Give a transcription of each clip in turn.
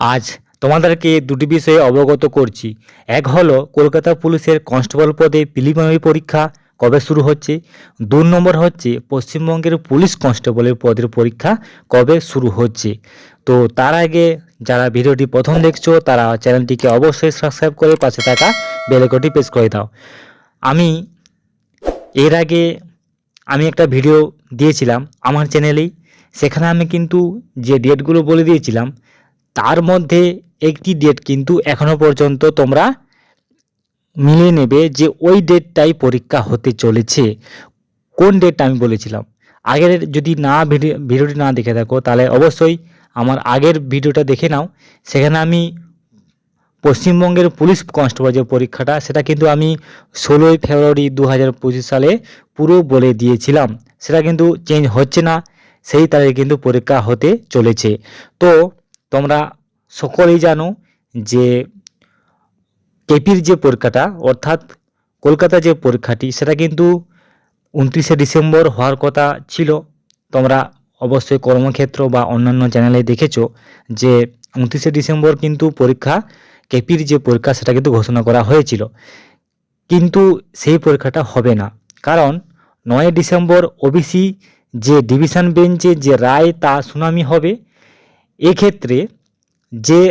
আজ তোমাদেরকে দুটি বিষয়ে অবগত করছি। এক হলো, কলকাতা পুলিশের কনস্টেবল পদে প্রিলিমিনারি পরীক্ষা কবে শুরু হচ্ছে? দু নম্বর হচ্ছে, পশ্চিমবঙ্গের পুলিশ কনস্টেবলের পদের পরীক্ষা কবে শুরু হচ্ছে? তো তার আগে যারা ভিডিওটি প্রথম দেখছ, তারা চ্যানেলটিকে অবশ্যই সাবস্ক্রাইব করে পাশে থাকা বেলেকটি প্রেস করে দাও। আমি এর আগে আমি একটা ভিডিও দিয়েছিলাম আমার চ্যানেলেই সেখানে আমি কিন্তু যে ডেটগুলো বলে দিয়েছিলাম তার মধ্যে একটি ডেট কিন্তু এখনও পর্যন্ত তোমরা মিলে নেবে যে ওই ডেটটাই পরীক্ষা হতে চলেছে। কোন ডেটটা আমি বলেছিলাম? আগের যদি না ভিডিওটি না দেখে থাকো, তাহলে অবশ্যই আমার আগের ভিডিওটা দেখে নাও। সেখানে আমি পশ্চিমবঙ্গের পুলিশ কনস্টেবল যে পরীক্ষাটা, সেটা কিন্তু আমি ষোলোই ফেব্রুয়ারি দু হাজার পঁচিশ সালে পুরো বলে দিয়েছিলাম। সেটা কিন্তু চেঞ্জ হচ্ছে না, সেই তারিখে কিন্তু পরীক্ষা হতে চলেছে। তো তোমরা সকলেই জানো যে কেপির যে পরীক্ষাটা, অর্থাৎ কলকাতা যে পরীক্ষাটি, সেটা কিন্তু উনত্রিশে ডিসেম্বর হওয়ার কথা ছিল। তোমরা অবশ্যই কর্মক্ষেত্র বা অন্যান্য চ্যানেলে দেখেছ যে উনত্রিশে ডিসেম্বর কিন্তু পরীক্ষা, কেপির যে পরীক্ষা, সেটা কিন্তু ঘোষণা করা হয়েছিল। কিন্তু সেই পরীক্ষাটা হবে না। কারণ নয় ডিসেম্বর ওবিসি যে ডিভিশন বেঞ্চে যে রায়, তা শুনানি হবে এক্ষেত্রে যে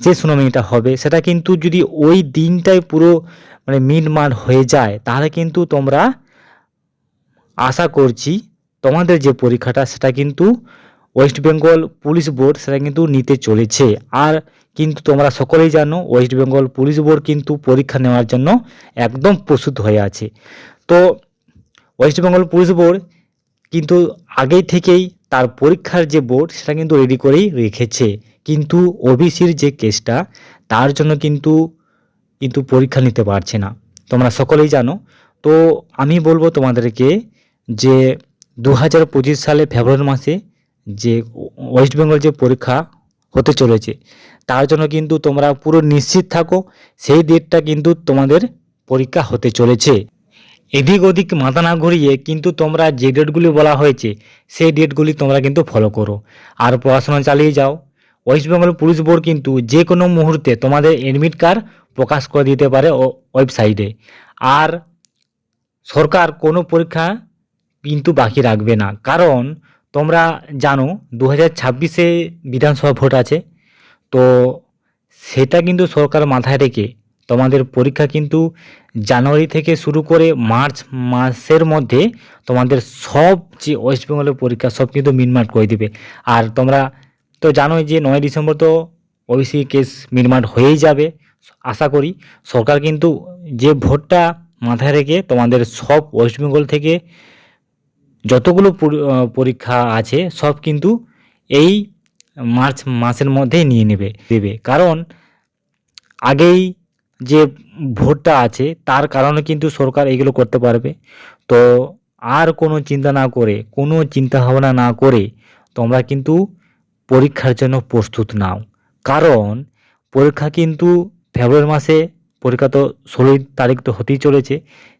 যে শুনানিটা হবে, সেটা কিন্তু যদি ওই দিনটাই পুরো মানে মিটমাট হয়ে যায়, তাহলে কিন্তু তোমরা আশা করছি তোমাদের যে পরীক্ষাটা, সেটা কিন্তু ওয়েস্ট বেঙ্গল পুলিশ বোর্ড সেটা কিন্তু নিতে চলেছে। আর কিন্তু তোমরা সকলেই জানো ওয়েস্ট বেঙ্গল পুলিশ বোর্ড কিন্তু পরীক্ষা নেওয়ার জন্য একদম প্রস্তুত হয়ে আছে। তো ওয়েস্ট বেঙ্গল পুলিশ বোর্ড কিন্তু আগেই থেকেই তার পরীক্ষার যে বোর্ড সেটা কিন্তু রেডি করেই রেখেছে। কিন্তু ওবিসির যে কেসটা তার জন্য কিন্তু কিন্তু পরীক্ষা নিতে পারছে না। তোমরা সকলেই জানো। তো আমি বলব তোমাদেরকে যে দু হাজার পঁচিশ সালে ফেব্রুয়ারি মাসে যে ওয়েস্ট বেঙ্গল যে পরীক্ষা হতে চলেছে, তার জন্য কিন্তু তোমরা পুরো নিশ্চিত থাকো, সেই ডেটটা কিন্তু তোমাদের পরীক্ষা হতে চলেছে। এদিক ওদিক মাথা না ঘুরিয়ে কিন্তু তোমরা যে ডেটগুলি বলা হয়েছে, সেই ডেটগুলি তোমরা কিন্তু ফলো করো। আর পড়াশোনা চালিয়ে যাও। ওয়েস্ট বেঙ্গল পুলিশ বোর্ড কিন্তু যে কোনো মুহূর্তে তোমাদের অ্যাডমিট কার্ড প্রকাশ করে দিতে পারে ওয়েবসাইটে আর সরকার কোনো পরীক্ষা কিন্তু বাকি রাখবে না। কারণ তোমরা জানো দু হাজার ছাব্বিশে বিধানসভা ভোট আছে। তো সেটা কিন্তু সরকার মাথায় রেখে তোমাদের পরীক্ষা কিন্তু জানুয়ারি থেকে শুরু করে মার্চ মাসের মধ্যে তোমাদের সব যে ওয়েস্ট বেঙ্গলের পরীক্ষা, সব কিন্তু মিটমাট করে দিবে। আর তোমরা তো জানোই যে নয় ডিসেম্বর তো ওবিসি কেস মিটমাট হয়েই যাবে, আশা করি। সরকার কিন্তু যে ভোটটা মাথায় রেখে তোমাদের সব ওয়েস্ট বেঙ্গল থেকে যতগুলো পরীক্ষা আছে, সব কিন্তু এই মার্চ মাসের মধ্যে নিয়ে নেবে, দেবে। কারণ আগেই যে ভোটটা আছে, তার কারণে কিন্তু সরকার এগুলো করতে পারবে। তো আর কোনো চিন্তা না করে, কোনো চিন্তা ভাবনা না করে তোমরা কিন্তু পরীক্ষার জন্য প্রস্তুত নাও। কারণ পরীক্ষা কিন্তু ফেব্রুয়ারি মাসে পরীক্ষা তো ষোলোই তারিখ তো হতেই চলেছে,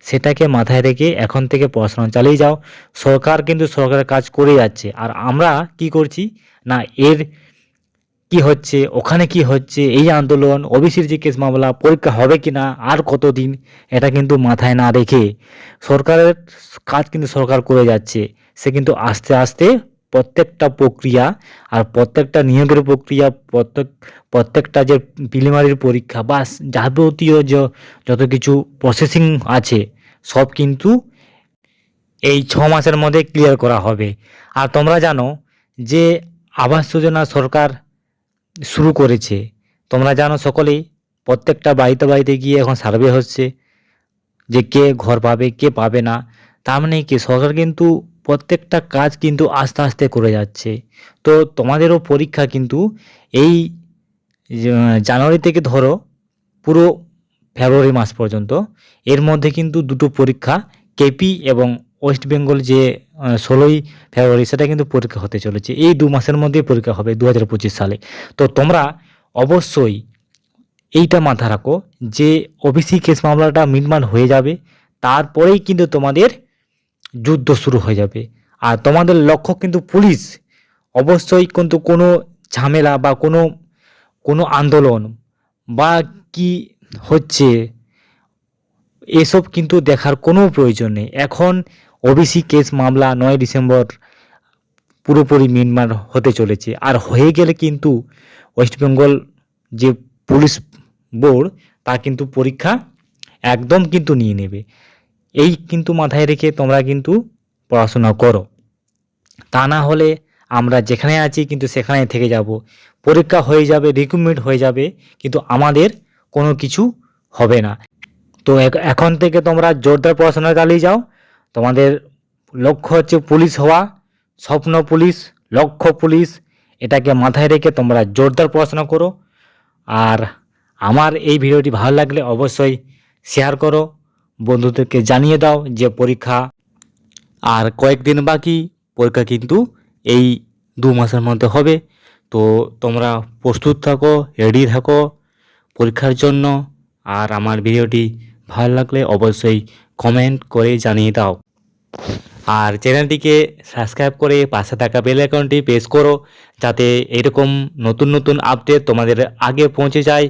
সেটাকে মাথায় রেখে এখন থেকে পড়াশোনা চালিয়ে যাও। সরকার কিন্তু সরকারের কাজ করে যাচ্ছে। আর আমরা কি করছি? না, এর কি হচ্ছে, ওখানে কি হচ্ছে, এই আন্দোলন, ওবিসির যে কেস মামলা, পরীক্ষা হবে কি না আর কতদিন, এটা কিন্তু মাথায় না রেখে সরকারের কাজ কিন্তু সরকার করে যাচ্ছে। সে কিন্তু আস্তে আস্তে প্রত্যেকটা প্রক্রিয়া আর প্রত্যেকটা নিয়োগের প্রক্রিয়া, প্রত্যেক, প্রত্যেকটা যে প্রিলিমারির পরীক্ষা বা যাবতীয় যত কিছু প্রসেসিং আছে, সব কিন্তু এই ছ মাসের মধ্যে ক্লিয়ার করা হবে। আর তোমরা জানো যে আবাস যোজনা সরকার শুরু করেছে। তোমরা জানো সকলেই, প্রত্যেকটা বাড়িতে বাড়িতে গিয়ে এখন সার্ভে হচ্ছে যে কে ঘর পাবে, কে পাবে না। তার মানে কি, সরকার কিন্তু প্রত্যেকটা কাজ কিন্তু আস্তে আস্তে করে যাচ্ছে। তো তোমাদেরও পরীক্ষা কিন্তু এই জানুয়ারি থেকে ধরো পুরো ফেব্রুয়ারি মাস পর্যন্ত, এর মধ্যে কিন্তু দুটো পরীক্ষা, কেপি এবং ওয়েস্ট বেঙ্গল যে ষোলোই ফেব্রুয়ারি সেটা কিন্তু পরীক্ষা হতে চলেছে। এই দু মাসের মধ্যেই পরীক্ষা হবে দু হাজার পঁচিশ সালে। তো তোমরা অবশ্যই এইটা মাথা রাখো যে ওবিসি কেস মামলাটা মিটমাট হয়ে যাবে, তারপরেই কিন্তু তোমাদের যুদ্ধ শুরু হয়ে যাবে। আর তোমাদের লক্ষ্য কিন্তু পুলিশ। অবশ্যই কিন্তু কোনো ঝামেলা বা কোনো কোনো আন্দোলন বা কি হচ্ছে, এসব কিন্তু দেখার কোনো প্রয়োজন নেই। এখন ওবিসি কেস মামলা নয় ডিসেম্বর পুরোপুরি মিনমার হতে চলেছে। আর হয়ে গেলে কিন্তু ওয়েস্ট বেঙ্গল যে পুলিশ বোর্ড, তা কিন্তু পরীক্ষা একদম কিন্তু নিয়ে নেবে। এই কিন্তু মাথায় রেখে তোমরা কিন্তু পড়াশোনা করো। তা না হলে আমরা যেখানে আছি কিন্তু সেখানে থেকে যাব। পরীক্ষা হয়ে যাবে রিক্রুটমেন্ট হয়ে যাবে, কিন্তু আমাদের কোনো কিছু হবে না। তো এখন থেকে তোমরা জোরদার পড়াশোনা চালিয়ে যাও। তোমাদের লক্ষ্য হচ্ছে পুলিশ হওয়া, স্বপ্ন পুলিশ, লক্ষ্য পুলিশ, এটাকে মাথায় রেখে তোমরা জোরদার পড়াশোনা করো। আর আমার এই ভিডিওটি ভালো লাগলে অবশ্যই শেয়ার করো। বন্ধুদেরকে জানিয়ে দাও যে পরীক্ষা আর কয়েকদিন বাকি, পরীক্ষা কিন্তু এই দু মাসের মধ্যে হবে। তো তোমরা প্রস্তুত থাকো রেডি থাকো পরীক্ষার জন্য। আর আমার ভিডিওটি ভালো লাগলে অবশ্যই কমেন্ট করে জানিয়ে দাও। আর চ্যানেলটিকে সাবস্ক্রাইব করে পাশে থাকা বেল অ্যাকাউন্টটি প্রেস করো, যাতে এরকম নতুন নতুন আপডেট তোমাদের আগে পৌঁছে যায়।